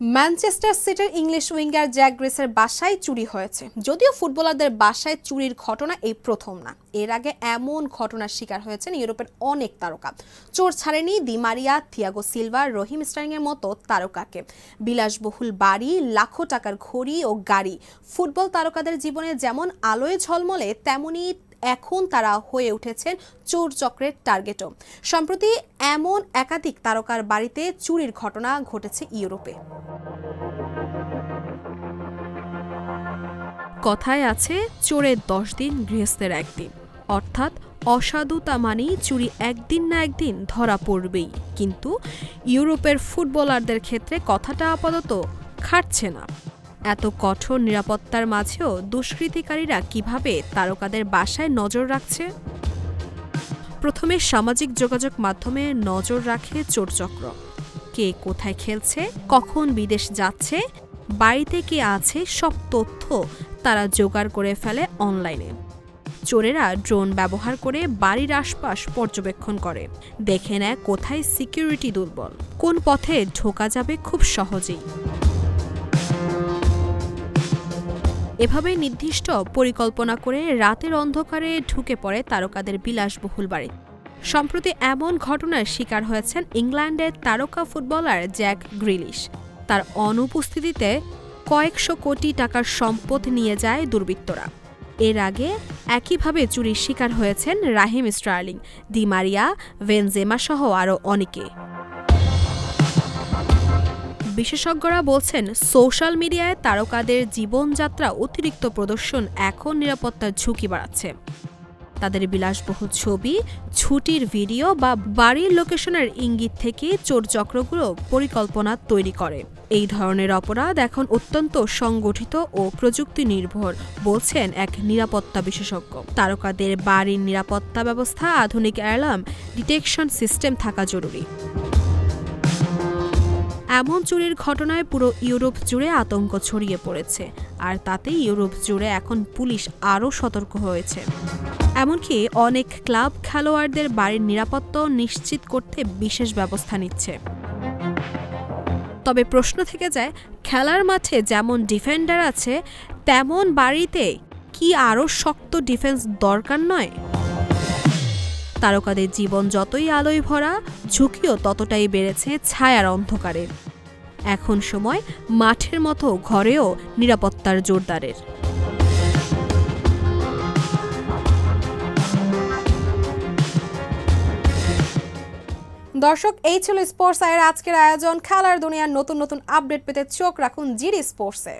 Manchester সিটির English winger Jack গ্রেসের বাসায় চুরি হয়েছে। যদিও ফুটবলারদের বাসায় চুরির ঘটনা এই প্রথম না। এর আগে এমন ঘটনার শিকার হয়েছেন ইউরোপের অনেক তারকা। চোর ছাড়েনি Di Maria Thiago Silva, Raheem Sterling এর মতো তারকাকে। বিলাসবহুল বাড়ি, লাখো টাকার ঘড়ি ও গাড়ি ফুটবল তারকাদের জীবনে যেমন আলোয় ঝলমলে, তেমনি এখন তারা হয়ে উঠেছেন চোর চক্রের টার্গেটও। সম্প্রতি এমন একাধিক তারকার বাড়িতে চুরির ঘটনা ঘটেছে ইউরোপে। কথায় আছে, চোরের দশ দিন, গৃহস্থের একদিন। অর্থাৎ অসাধুতা মানেই চুরি একদিন না একদিন ধরা পড়বেই। কিন্তু ইউরোপের ফুটবলারদের ক্ষেত্রে কথাটা আপাতত খাটছে না। এত কঠোর নিরাপত্তার মাঝেও দুষ্কৃতিকারীরা কীভাবে তারকাদের বাসায় নজর রাখছে? প্রথমে সামাজিক যোগাযোগ মাধ্যমে নজর রাখে চোরচক্র। কে কোথায় খেলছে, কখন বিদেশ যাচ্ছে, বাড়িতে কে আছে, সব তথ্য তারা জোগাড় করে ফেলে অনলাইনে। চোরেরা ড্রোন ব্যবহার করে বাড়ির আশপাশ পর্যবেক্ষণ করে। দেখে নেয় কোথায় সিকিউরিটি দুর্বল। কোন পথে ঢোকা যাবে খুব সহজেই। এভাবে নির্দিষ্ট পরিকল্পনা করে রাতের অন্ধকারে ঢুকে পড়ে তারকাদের বিলাসবহুল বাড়ি। সম্প্রতি এমন ঘটনার শিকার হয়েছেন ইংল্যান্ডের তারকা ফুটবলার জ্যাক গ্রিলিশ। তার অনুপস্থিতিতে কয়েকশো কোটি টাকার সম্পদ নিয়ে যায় দুর্বৃত্তরা। এর আগে একইভাবে চুরির শিকার হয়েছেন রাহিম স্টার্লিং দি মারিয়া ভেনজেমা সহ আরও অনেকে। বিশেষজ্ঞরা বলছেন, সোশ্যাল মিডিয়ায় তারকাদের জীবনযাত্রা অতিরিক্ত প্রদর্শন এখন নিরাপত্তার ঝুঁকি বাড়াচ্ছে। তাদের বিলাসবহুল ছবি, ছুটির ভিডিও বা বাড়ির লোকেশনের ইঙ্গিত থেকে চোর চক্রগুলো পরিকল্পনা তৈরি করে। এই ধরনের অপরাধ এখন অত্যন্ত সংগঠিত ও প্রযুক্তি নির্ভর বলছেন এক নিরাপত্তা বিশেষজ্ঞ। তারকাদের বাড়ির নিরাপত্তা ব্যবস্থা, আধুনিক অ্যালার্ম, ডিটেকশন সিস্টেম থাকা জরুরি। এমন চুরির ঘটনায় পুরো ইউরোপ জুড়ে আতঙ্ক ছড়িয়ে পড়েছে। আর তাতে ইউরোপ জুড়ে এখন পুলিশ আরও সতর্ক হয়েছে। এমনকি অনেক ক্লাব খেলোয়াড়দের বাড়ির নিরাপত্তাও নিশ্চিত করতে বিশেষ ব্যবস্থা নিচ্ছে। তবে প্রশ্ন থেকে যায়, খেলার মাঠে যেমন ডিফেন্ডার আছে, তেমন বাড়িতে কি আরও শক্ত ডিফেন্স দরকার নয়? তারকাদের জীবন যতই আলোয় ভরা, ঝুঁকিও ততটাই বেড়েছে ছায়ার অন্ধকারে। এখন সময় মাঠের মতো ঘরেও নিরাপত্তার জোরদারের। দর্শক, এই ছিল স্পোর্টস আয়ের আজকের আয়োজন। খেলার দুনিয়ার নতুন নতুন আপডেট পেতে চোখ রাখুন জিডি স্পোর্টসে।